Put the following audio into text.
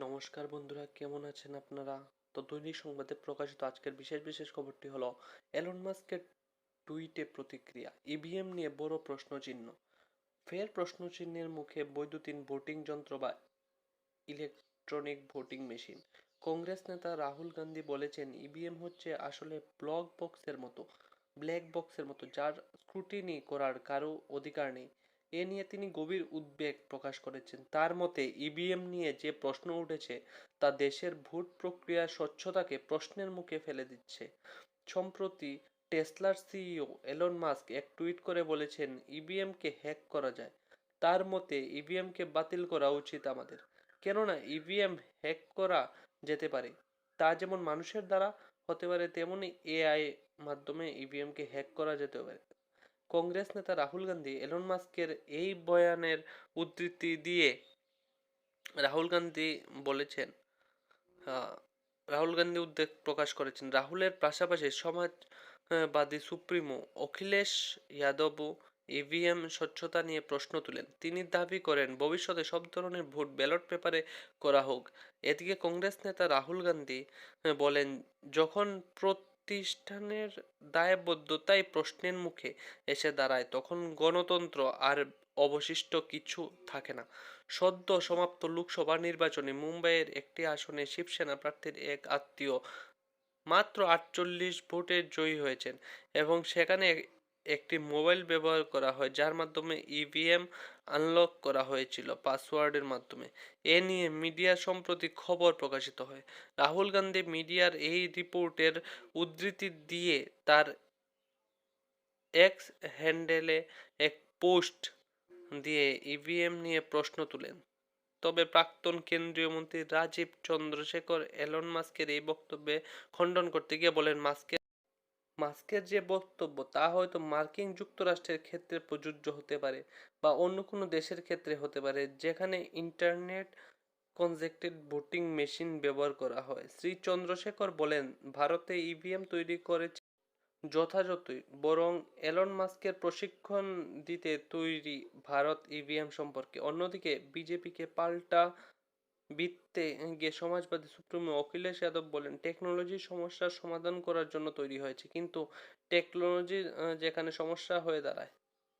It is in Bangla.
নমস্কার বন্ধুরা, কেমন আছেন আপনারা? তো দৈনিক সংবাদে প্রকাশিত আজকের বিশেষ বিশেষ খবরটি হলো এলন মাস্কের টুইটে প্রতিক্রিয়া ইভিএম নিয়ে বড় প্রশ্নচিহ্ন। ফের প্রশ্নচিহ্নের মুখে বৈদ্যুতিন ভোটিং যন্ত্র বা ইলেকট্রনিক ভোটিং মেশিন। কংগ্রেস নেতা রাহুল গান্ধী বলেছেন ইভিএম হচ্ছে আসলে ব্লক বক্সের মতো, ব্ল্যাক বক্সের মতো, যার স্ক্রুটিনি করার কারও অধিকার নেই। এ নিয়ে তিনি গভীর উদ্বেগ প্রকাশ করেছেন। তার মতে, ইভিএম নিয়ে যে প্রশ্ন উঠেছে, তা দেশের ভোট প্রক্রিয়ার স্বচ্ছতাকে প্রশ্নের মুখে ফেলে দিচ্ছে। সম্প্রতি টেসলার সিইও এলন মাস্ক এক টুইট করে বলেছেন, ইভিএমকে হ্যাক করা যায়। তার মতে, ইভিএমকে বাতিল করা উচিত আমাদের। কেননা, ইভিএম হ্যাক করা যেতে পারে। তা যেমন মানুষের দ্বারা হতে পারে, তেমনি এআই মাধ্যমে ইভিএমকে হ্যাক করা যেতে পারে। কংগ্রেস নেতা রাহুল গান্ধী, এলন মাস্কের এই বয়ানের উদ্ধৃতি দিয়ে রাহুল গান্ধী বলেছেন রাহুল গান্ধী উদ্বেগ প্রকাশ করেছেন। রাহুলের পাশাপাশি সমাজবাদী সুপ্রিমো অখিলেশ যাদবও ইভিএম স্বচ্ছতা নিয়ে প্রশ্ন তুলেন। তিনি দাবি করেন, ভবিষ্যতে সব ধরনের ভোট ব্যালট পেপারে করা হোক। এদিকে কংগ্রেস নেতা রাহুল গান্ধী বলেন, যখন প্রতিষ্ঠানের দায়বদ্ধতাই প্রশ্নের মুখে এসে দাঁড়ায়। তখন গণতন্ত্র আর অবশিষ্ট কিছু থাকে না। সদ্য সমাপ্ত লোকসভা নির্বাচনে মুম্বাইয়ের একটি আসনে শিবসেনা প্রার্থীর এক আত্মীয় মাত্র আটচল্লিশ ভোটে জয়ী হয়েছেন এবং সেখানে একটি মোবাইল ব্যবহার করা হয়, যার মাধ্যমে ইভিএম আনলক করা হয়েছিল পাসওয়ার্ডের মাধ্যমে। এ নিয়ে মিডিয়া সম্প্রতি খবর প্রকাশিত হয়। রাহুল গান্ধী মিডিয়ার এই রিপোর্টের উদ্ধৃতি দিয়ে তার এক্স হ্যান্ডেলে এক পোস্ট দিয়ে ইভিএম নিয়ে প্রশ্ন তুলেন। তবে প্রাক্তন কেন্দ্রীয় মন্ত্রী রাজীব চন্দ্রশেখর, এলন মাস্কের এই বক্তব্যে খণ্ডন করতে গিয়ে বলেন, মাস্কের মাস্কের যে বক্তব্য, তা হয়তো মার্কিন যুক্তরাষ্ট্রের ক্ষেত্রে প্রযোজ্য হতে পারে বা অন্য কোনো দেশের ক্ষেত্রে হতে পারে, যেখানে ইন্টারনেট কনজেক্টেড ভোটিং মেশিন ব্যবহার করা হয়। শ্রী চন্দ্রশেখর বলেন, ভারতে ইভিএম তৈরি করেছে যথাযথই, বরং এলন মাস্কের প্রশিক্ষণ দিতে তৈরি ভারত ইভিএম সম্পর্কে। অন্যদিকে, বিজেপিকে পাল্টা বিত্তে গিয়ে সমাজবাদী সুপ্রিমো অখিলেশ যাদব বলেন, টেকনোলজির সমস্যার সমাধান করার জন্য তৈরি হয়েছে, কিন্তু টেকনোলজির যেখানে সমস্যা হয়ে দাঁড়ায়